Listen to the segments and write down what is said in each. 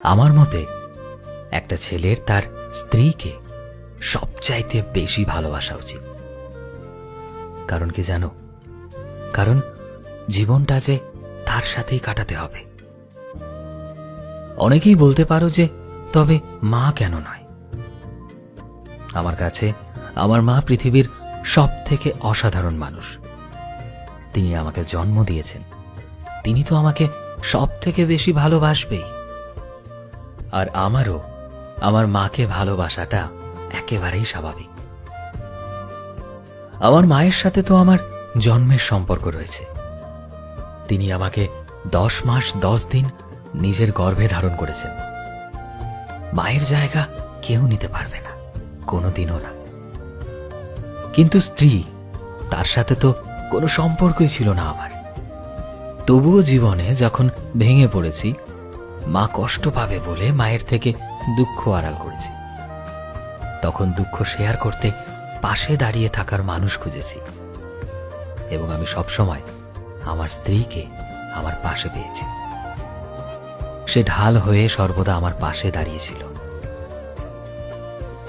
আমার মতে, একটা ছেলের তার স্ত্রীকে সবচাইতে বেশি ভালোবাসা উচিত। কারণ কি জানো? কারণ জীবনটা যে তার সাথেই কাটাতে হবে। অনেকেই বলতে পারো যে, তবে মা কেন নয়? আমার কাছে আমার মা পৃথিবীর সব থেকে অসাধারণ মানুষ। তিনি আমাকে জন্ম দিয়েছেন। তিনি তো আমাকে সব থেকে বেশি ভালোবাসবেই। আর আমারও। আমার মাকে ভালোবাসাটা একেবারেই স্বাভাবিক। আমার মায়ের সাথে তো আমার জন্মের সম্পর্ক রয়েছে। তিনি আমাকে দশ মাস দশ দিন নিজের গর্ভে ধারণ করেছেন। মায়ের জায়গা কেউ নিতে পারবে না, কোনোদিনও না। কিন্তু স্ত্রী, তার সাথে তো কোনো সম্পর্কই ছিল না আমার। তবুও জীবনে যখন ভেঙে পড়েছি মা কষ্ট পাবে বলে মায়ের থেকে দুঃখ আড়াল করেছি। তখন দুঃখ শেয়ার করতে পাশে দাঁড়িয়ে থাকার মানুষ খুঁজেছি। এবং আমি সবসময় আমার স্ত্রীকে আমার পাশে পেয়েছি। সে ঢাল হয়ে সর্বদা আমার পাশে দাঁড়িয়েছিল।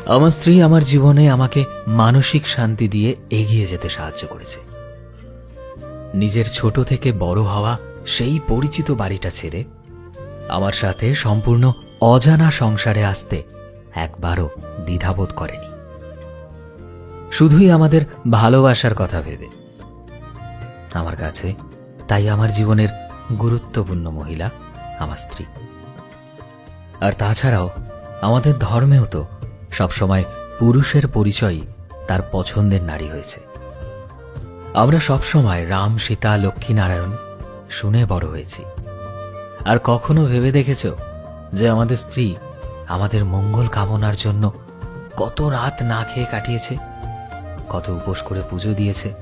আমার স্ত্রী আমার জীবনে আমাকে মানসিক শান্তি দিয়ে এগিয়ে যেতে সাহায্য করেছে। নিজের ছোট থেকে বড় হওয়া সেই পরিচিত বাড়িটা ছেড়ে আমার সাথে সম্পূর্ণ অজানা সংসারে আসতে একবারও দ্বিধাবোধ করেনি। শুধুই আমাদের ভালোবাসার কথা ভেবে। আমার কাছে তাই আমার জীবনের গুরুত্বপূর্ণ মহিলা আমার স্ত্রী। আর তাছাড়াও আমাদের ধর্মেও তো সবসময় পুরুষের পরিচয়ই তার পছন্দের নারী হয়েছে। আমরা সবসময় রাম, সীতা লক্ষ্মীনারায়ণ শুনে বড় হয়েছি। আর কখনো ভেবে দেখেছ যে আমাদের স্ত্রী আমাদের মঙ্গল কামনার জন্য কত রাত না খেয়ে কাটিয়েছে? কত উপোস করে পুজো দিয়েছে?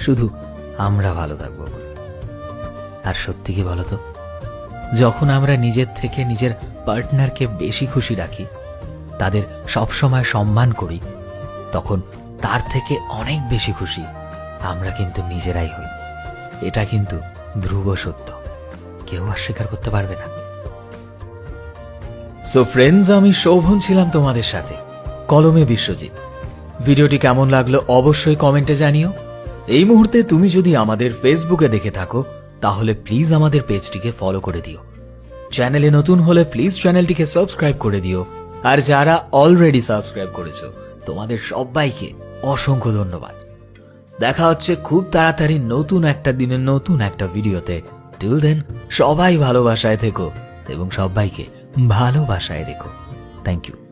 শুধু আমরা ভালো থাকব বলে। আর সত্যি কি বলতো যখন আমরা নিজের থেকে নিজের পার্টনারকে বেশি খুশি রাখি, তাদের সবসময় সম্মান করি, তখন তার থেকে অনেক বেশি খুশি আমরা কিন্তু নিজেরাই হই। এটা কিন্তু ধ্রুব সত্য। কেউ অস্বীকার করতে পারবে না। সো ফ্রেন্ডস আমি শোভন ছিলাম তোমাদের সাথে। কলমে বিশ্বজিৎ। ভিডিওটি কেমন লাগল অবশ্যই কমেন্টে জানিও। এই মুহূর্তে তুমি যদি আমাদের ফেসবুকে দেখে থাকো, তাহলে প্লিজ আমাদের পেজটিকে ফলো করে দিও। চ্যানেলে নতুন হলে প্লিজ চ্যানেলটিকে সাবস্ক্রাইব করে দিও। আর যারা অলরেডি সাবস্ক্রাইব করেছ, তোমাদের সবাইকে অসংখ্য ধন্যবাদ। দেখা হচ্ছে খুব তাড়াতাড়ি নতুন একটা দিনের নতুন একটা ভিডিওতে। টিল দেন সবাই ভালোবাসায় থেকো এবং সবাইকে ভালোবাসায় রেখো। Thank you